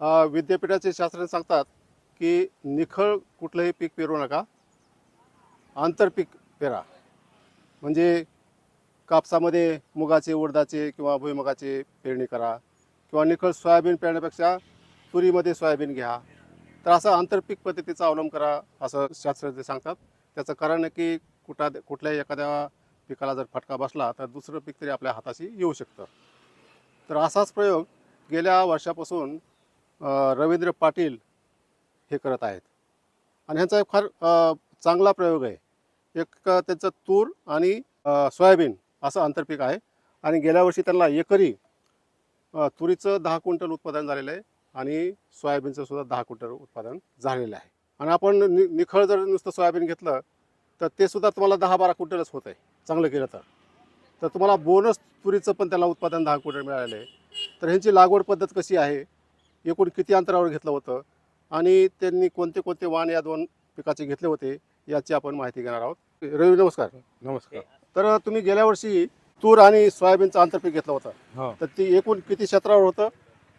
विद्यापीठाचे शास्त्रज्ञ सांगतात की निखळ कुठलंही पीक पेरू नका. आंतरपीक पेरा. म्हणजे कापसामध्ये मुगाचे उडदाचे किंवा भुईमुगाचे पेरणी करा किंवा निखळ सोयाबीन पेरण्यापेक्षा तुरीमध्ये सोयाबीन घ्या. तर असं आंतरपीक पद्धतीचा अवलंब करा असं शास्त्रज्ञ सांगतात. त्याचं कारण आहे की कुठा कुठल्याही एखाद्या पिकाला जर फटका बसला तर दुसरं पीक तरी आपल्या हाताशी येऊ शकतं. तर असाच प्रयोग गेल्या वर्षापासून रवींद्र पाटील हे करत आहेत. आणि ह्यांचा एक फार चांगला प्रयोग आहे. एक त्यांचं तूर आणि सोयाबीन असं आंतरपीक आहे. आणि गेल्या वर्षी त्यांना एकरी तुरीचं दहा क्विंटल उत्पादन झालेलं आहे आणि सोयाबीनचं सुद्धा दहा क्विंटल उत्पादन झालेलं आहे. आणि आपण नि निखळ जर नुसतं सोयाबीन घेतलं तर ते सुद्धा तुम्हाला दहा बारा क्विंटलच होत आहे. चांगलं केलं तर. तर तुम्हाला बोनस तुरीचं पण त्याला उत्पादन दहा क्विंटल मिळालेलं आहे. तर ह्यांची लागवड पद्धत कशी आहे? एकूण किती अंतरावर घेतलं होतं? आणि त्यांनी कोणते कोणते वाण या दोन पिकाचे घेतले होते? याची आपण माहिती घेणार आहोत. रवी नमस्कार. नमस्कार. तर तुम्ही गेल्या वर्षी तूर आणि सोयाबीनचं आंतरपीक घेतलं होतं. हो. तर ती एकूण किती क्षेत्रावर होतं?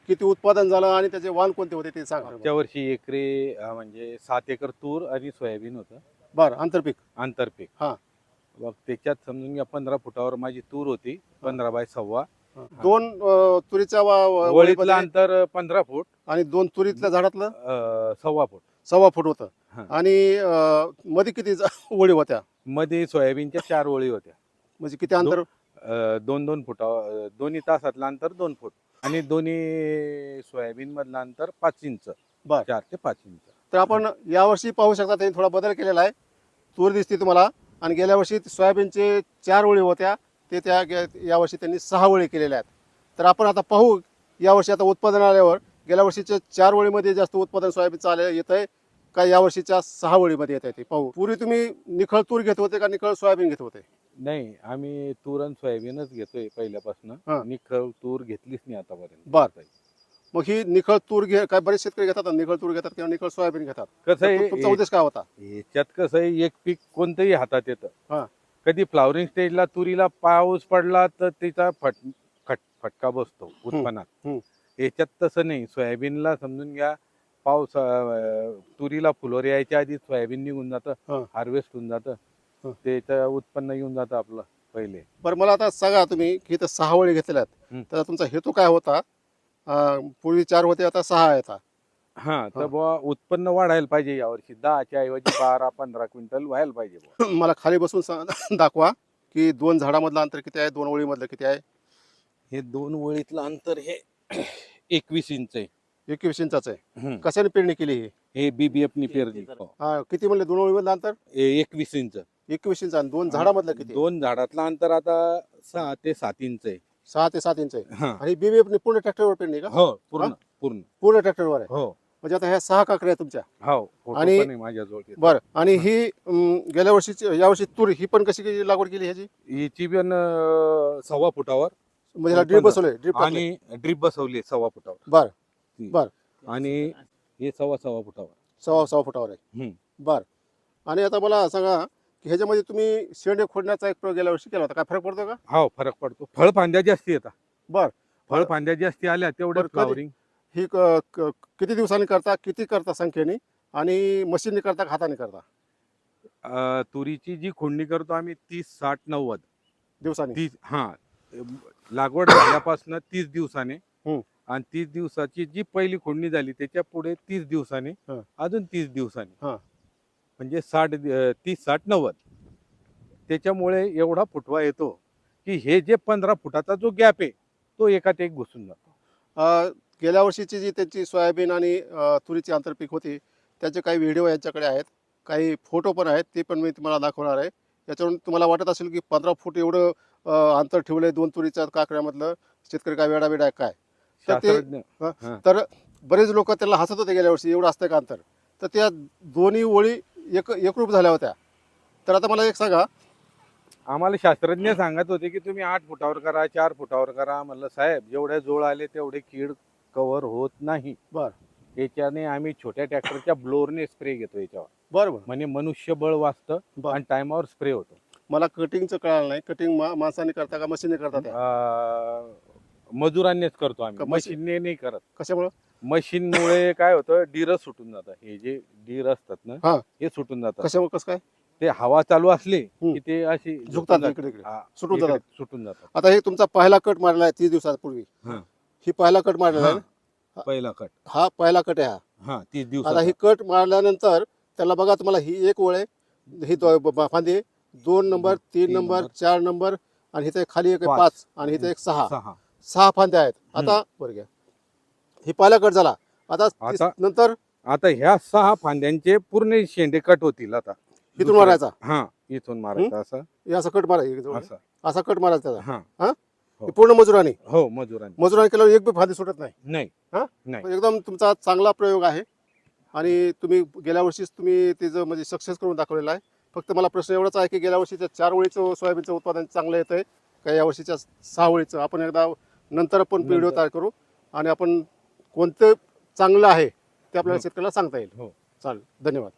किती उत्पादन झालं आणि त्याचे वाण कोणते होते ते सांगा. मागच्या वर्षी एकरी म्हणजे सात एकर तूर आणि सोयाबीन होतं. बरं आंतरपीक. आंतरपीक. हा. मग त्याच्यात समजून घ्या पंधरा फुटावर माझी तूर होती पंधरा बाय सव्वा. दोन अं, तुरीच्या वा- वा- वळीतलं वळीमध्ये अंतर पंधरा फूट. आणि दोन तुरीतल्या झाडातलं? अं, सव्वा फूट. सव्वा फूट होतं. हा. आणि अं, मध्ये किती जा- ओळी होत्या? मध्ये सोयाबीनच्या चार ओळी होत्या. म्हणजे किती अंतर? अं, दोन दोन फुटा अं, दोन्ही तासातलं अंतर दोन फूट. आणि दोन्ही सोयाबीन मधलं अंतर पाच इंच. बर. चार ते पाच इंच. तर आपण यावर्षी पाहू शकता त्यांनी थोडा बदल केलेला आहे. तूर दिसते तुम्हाला. आणि गेल्या वर्षी सोयाबीनचे चार ओळी होत्या. ते त्या यावर्षी त्यांनी सहा ओळी केलेल्या आहेत. तर आपण आता पाहू यावर्षी आता उत्पादन आल्यावर गेल्या वर्षीच्या चार ओळीमध्ये जास्त उत्पादन सोयाबीनचं आलं येत आहे का यावर्षीच्या सहा ओळीमध्ये येत आहे ते? पाहू. पूर्वी तुम्ही निखळ तूर घेत होते का निखळ सोयाबीन घेत होते? नाही आम्ही तूर आणि सोयाबीनच घेतोय हा. पहिल्यापासून निखळ तूर घेतलीच नाही आतापर्यंत. बर. मग ही निखळ तूर घे काय बरेच शेतकरी घेतात निखळ तूर घेतात किंवा निखळ सोयाबीन घेतात. कसं तुमचा उद्देश काय होता? याच्यात कसं एक पीक कोणतंही हातात हा. येतं कधी फ्लावरिंग स्टेजला तुरीला पाऊस पडला तर तिचा फट फट फटका बसतो उत्पन्नात. याच्यात तसं नाही सोयाबीनला समजून घ्या पाऊस तुरीला फुलोर यायच्या आधी सोयाबीन निघून. जातं हार्वेस्ट होऊन. जातं त्याचं उत्पन्न येऊन जातं आपलं पहिले बरं मला आता सांगा तुम्ही की इथं सहा वळी हं. तर तुमचा हेतू काय होता पूर्वी चार होते आता सहा आहेत हा तर हा. बुवा उत्पन्न वाढायला पाहिजे यावर्षी. दहाच्या ऐवजी बारा पंधरा क्विंटल व्हायला पाहिजे बुवा. मला खाली बसून दाखवा की दोन झाडामधलं अंतर किती आहे दोन ओळीमधलं किती आहे? हे दोन ओळीतलं अंतर हे एकवीस इंच आहे. एकवीस इंचाचं आहे. हम्म. कशाने पेरणी केली ही? हे बीबीएफ नी पेरली. हो. हा, किती म्हणले दोन ओळीमधलं अंतर? हे एकवीस इंच. एकवीस इंच आणि दोन झाडामधलं किती? दोन झाडातलं अंतर आता सहा ते सात इंच आहे. सहा ते सात इंच आहे. हा. आणि बीबीएफ पूर्ण ट्रॅक्टरवर पेरणी का? हो पूर्ण पूर्ण. पूर्ण ट्रॅक्टरवर आहे. हो. म्हणजे आता ह्या सहा काकड्या आहेत तुमच्या हो फोटो आणि- पण आहे माझ्याजवळ तिथं. बरं आणि ही अं, गेल्या वर्षीची यावर्षी तूर ही पण कशी लागवड केली ह्याची हिची पण अं, सव्वा फुटावर म्हणजे ह्याला ड्रीप पंधरा. बसवले ड्रीप आणि ड्रीप बसवली सव्वा फुटावर बरं ती. बरं. आणि हे सव्वा सव्वा फुटावर सव्वा सव्वा फुटावर आहे हम्म. बर आणि आता मला सांगा की ह्याच्यामध्ये तुम्ही शेंडे खोडण्याचा एक प्रयोग गेल्या वर्षी केला होता काय फरक पडतो का हो फरक पडतो फळ फांद्या जास्ती येतात बर फळ फांद्या जास्ती आल्या तेवढे बरं, कधी? फ्लावरिंग ही क- क- किती दिवसांनी करता किती करता संख्येने? आणि मशीनने करता का हाताने करता? अं, तुरीची जी खोडणी करतो आम्ही तीस साठ नव्वद. दिवसांनी? तीस हा. लागवड झाल्यापासून तीस दिवसाने. हम्म. आणि तीस दिवसाची जी पहिली खोडणी झाली त्याच्या पुढे तीस दिवसाने हा. अजून तीस दिवसाने. हा. म्हणजे साठ दि- अं, तीस साठ नव्वद. त्याच्यामुळे एवढा फुटवा येतो की हे जे पंधरा फुटाचा जो गॅप आहे तो एकात एक घुसून जातो. अं, गेल्या वर्षीची जी त्यांची सोयाबीन आणि तुरीची आंतरपीक होती त्याचे काही व्हिडिओ यांच्याकडे आहेत. काही फोटो पण आहेत ते पण मी तुम्हाला दाखवणार आहे. याच्यावरून तुम्हाला वाटत असेल की पंधरा फूट एवढं अंतर ठेवलं आहे दोन तुरीच्या काकड्यामधलं शेतकरी काय वेडा वेडा आहे काय? तर ते- तर बरेच लोक त्याला हसत होते गेल्या वर्षी एवढं असतं का अंतर? तर त्या दोन्ही ओळी एक एकरूप झाल्या होत्या. तर आता मला एक सांगा. आम्हाला शास्त्रज्ञ सांगत होते की तुम्ही आठ फुटावर करा चार फुटावर करा म्हणलं साहेब जेवढे जोळ आले तेवढे कीड कव्हर होत नाही बर. याच्याने आम्ही छोट्या ट्रॅक्टरच्या ब्लोअरने स्प्रे घेतो याच्यावर बरोबर म्हणजे मनुष्यबळ वाचतं. आणि टायमावर स्प्रे होतो मला कटिंगचं कळालं नाही कटिंग मा माणसाने करता का मशीनने करता त्या अं, मजुरांनीच करतो आम्ही का मशीन? मशीनने नाही करत कशामुळं मशीनमुळे काय होतं डीर सुटून जातात हे जे डीर असतात ना हा. सुटून जातात कशामुळे कसं काय ते हवा चालू असली. की ते अशी झुकतात जातात. इकडे इकडे हा, सुटून इकडे जातात. सुटून जातात आता हे तुमचा पहिला कट मारलेला आहे तीस दिवसापूर्वी हा. ही पहिला कट मारलेला आहे ना? पहिला कट. हा पहिला कट आहे हा. हा तीस आता दिवसाचा ही कट मारल्यानंतर त्याला बघा तुम्हाला ही एक ओळ आहे. ही दो- ब- ब- फांदी दोन नंबर तीन तीन नंबर नंबर. चार नंबर आणि इथे खाली एक आहे पाच. पाच आणि इथे एक सहा. सहा. सहा फांद्या आहेत. आता बरं घ्या. ही पहिला कट झाला. आता तीस- आता- नंतर आता ह्या सहा फांद्यांचे पूर्ण शेंडे कट होतील आता. इथून दुसऱ्या- मारायचा. हा इथून मारायचा असं. हे असं कट मारायचा असं. असा कट मारायचा त्याचा. हा. हे? पूर्ण मजुराने? हो मजुरांनी. मजुराने केल्यावर एक बी फांदी सुटत नाही? नाही. हा? नाही. एकदम तुमचा चांगला प्रयोग आहे आणि तुम्ही गेल्या वर्षीच तुम्ही तिचं म्हणजे सक्सेस करून दाखवलेला आहे. फक्त मला प्रश्न एवढाच आहे की गेल्या वर्षीच्या चार वेळीचं सोयाबीनचं उत्पादन चांगलं येतं आहे का या वर्षीच्या सहा वेळीचं? आपण एकदा नंतर आपण व्हिडिओ. तयार करू आणि आपण कोणतं चांगलं आहे ते आपल्याला हो. शेतकऱ्याला सांगता येईल. हो. चालेल. धन्यवाद.